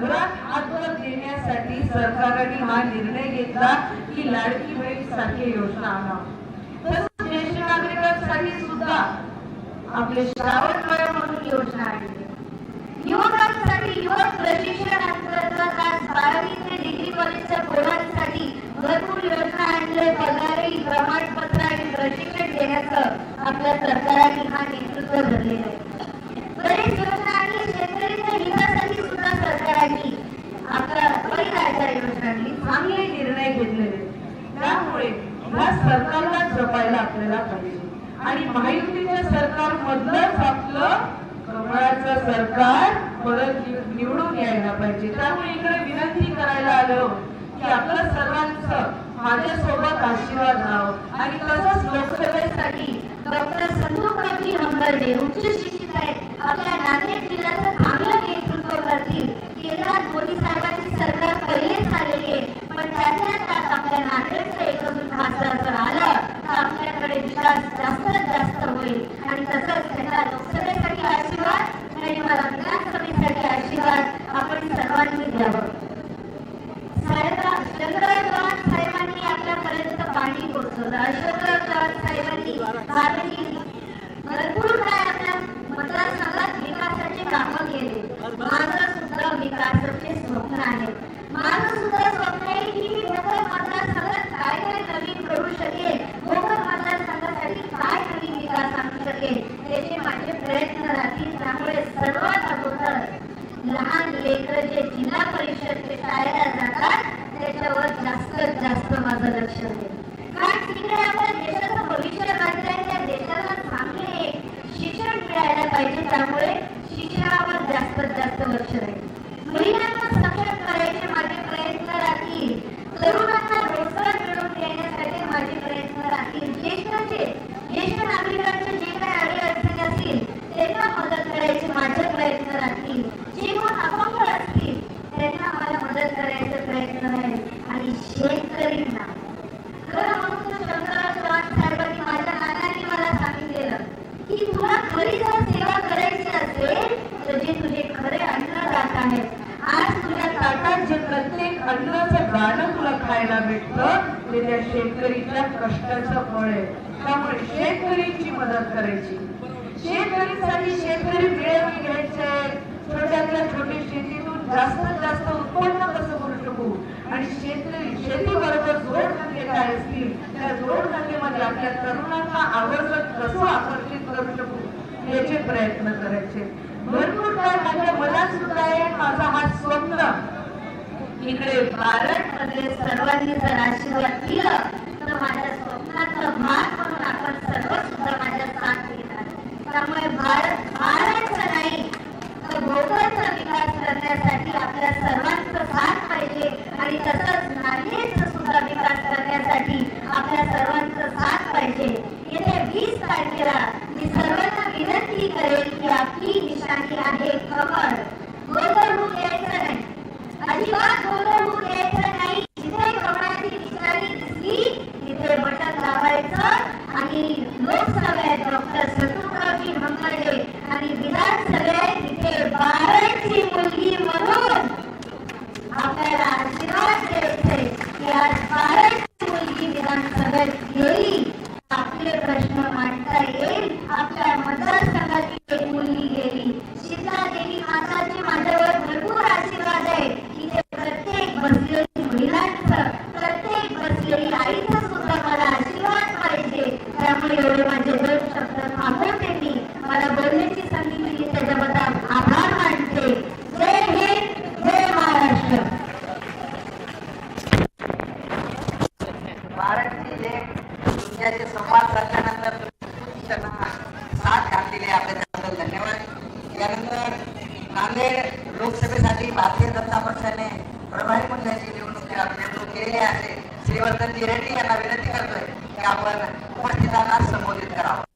घरात आत्मत घेण्यासाठी सरकारने हा निर्णय घेतला की लाडकी बहीण सारखी योजना आणा तसंच ज्येष्ठ नागरिकांसाठी सुद्धा आपले श्रावण वय म्हणून योजना आहे. युवकांसाठी युवक प्रशिक्षण अंतर्गत आज बारावी ते डिग्री कॉलेजच्या पोरांसाठी भरपूर योजना आणले. पगारी प्रमाणपत्र आणि प्रशिक्षण देण्याचं आपल्या सरकारने हा निर्णय धरलेलं आहे बरेच योजना आणली शेतकऱ्यांच्या हितासाठी सुद्धा सरकारने आपल्या बळीराजा योजना आणली चांगले निर्णय घेतलेले ह्या सरकारला जपायला आपल्याला पाहिजे. आणि महायुतीच्या सरकार मधलंच आपलं कमळाचं सरकार परत निवडून यायला पाहिजे. त्यामुळे इकडे विनंती करायला आलो की आपलं सर्वांचं माझ्यासोबत आशीर्वाद राहावं. आणि तसंच लोकसभेसाठी डॉक्टर संतोषरावजी हंबर्डे उच्च शिक्षित आहेत. आपल्या नांदेड जिल्ह्याचं चांगलं नेतृत्व करतील केंद्रात मोदी साहेबांची सरकार पहिलेच आलेली आहे पण त्यातल्या त्यात आपल्या नांदेडचं एकजूट खासदार जर आलं तर आपल्याकडे विकास जास्तीत जास्त होईल आणि तसंच त्यांना लोकसभेसाठी आशीर्वाद आणि मला विधानसभेसाठी आशीर्वाद आपण सर्वांनी द्यावं. साहेबा शंकरराव चव्हाण साहेबांनी आपल्यापर्यंत पाणी पोहोचवलं. अशोकराव पाहिजे त्यामुळे शिक्षणावर जास्तीत जास्त लक्ष राहील महिलांना सक्षम करायचे माझे प्रयत्न राहतील तरुणांना रोजगार मिळवून देण्यासाठी माझे प्रयत्न राहतील ज्येष्ठांचे ज्येष्ठ नागरिकांचे जे काही अडीअडचणी असतील त्यांना मदत करायचे माझे प्रयत्न राहतील जे कोण अपंग असतील त्यांना मला मदत करायचा प्रयत्न राहील आणि शेतकरींना खरं म्हणून तर शंकरराव चव्हाण साहेबांनी माझ्या नानांनी मला सांगितलेलं की तुला खरी जर सेवा करायची असेल तर जे तुझे खरे अन्नदाता आहेत आज तुझ्या ताटात जे प्रत्येक अन्नाचं गाणं तुला खायला ते त्या शेतकरीच्या कष्टाचं फळ आहे. त्यामुळे शेतकरीची मदत करायची. शेतकरीसाठी शेतकरी मिळवून घ्यायचे छोट्यातल्या छोटी शेतीतून जास्तीत जास्त उत्पन्न कसं करू शकू? आणि शेतकरी शेती बरोबर जोडधंदे काय असतील? त्या जोडधंदेमध्ये आपल्या तरुणांना आवर्जत कसं आकर्षित करू शकू? याचे प्रयत्न करायचे. भरपूर काय माझ्या मनात सुद्धा आहे. इकडे भारत मध्ये सर्वांनी जर आशीर्वाद दिला तर माझ्या स्वप्नाचं भाग म्हणून आपण सर्व सुद्धा माझ्या साथ दिला त्यामुळे भारत भारतचा नाही तर भोकरचा विकास करण्यासाठी आपल्या सर्वांचा साथ पाहिजे आणि तसंच नांदेडचा सुद्धा विकास करण्यासाठी आपल्या सर्वांचा साथ पाहिजे. येत्या वीस तारखेला मी सर्वांना विनंती करेल की आपली निशाणी आहे कमळ गोंधळ होऊ द्यायचा नाही अजिबात गोंधळ द्यायचा नाही. जिथे कमळाची निशाणी दिसली. तिथे बटन दाबायचं. आणि लोकसभेत डॉक्टर संतोषरावजी हंबर्डे आणि विधानसभेत तिथे बाराची मुलगी म्हणून आपल्याला आशीर्वाद द्यायचे की आज बाराची मुलगी विधानसभेत गेली आपले प्रश्न मांडता येईल आपल्या मतदारसंघातील एक मुलगी गेली शीतला देवी माताचे माझ्यावर भरपूर आशीर्वाद आहे की ते प्रत्येक बसलेली महिलांचं प्रत्येक बसलेली आईचा सुद्धा मला आशीर्वाद पाहिजे त्यामुळे एवढे माझे दोन शब्द थांबवते मी मला बोलण्याची संधी दिली त्याच्याबद्दल आभार मानते जय हिंद जय महाराष्ट्र दुनियाचे संवाद साधल्यानंतर तुम्ही त्यांना साथ घातलेली आहे. त्याबद्दल धन्यवाद. त्यानंतर नांदेड लोकसभेसाठी भारतीय जनता पक्षाने प्रभारी मंडळाची निवडणूक निवडणूक केलेली आहे. श्रीवर्धन रेड्डी यांना विनंती करतोय की आपण उपस्थितांना संबोधित करावं.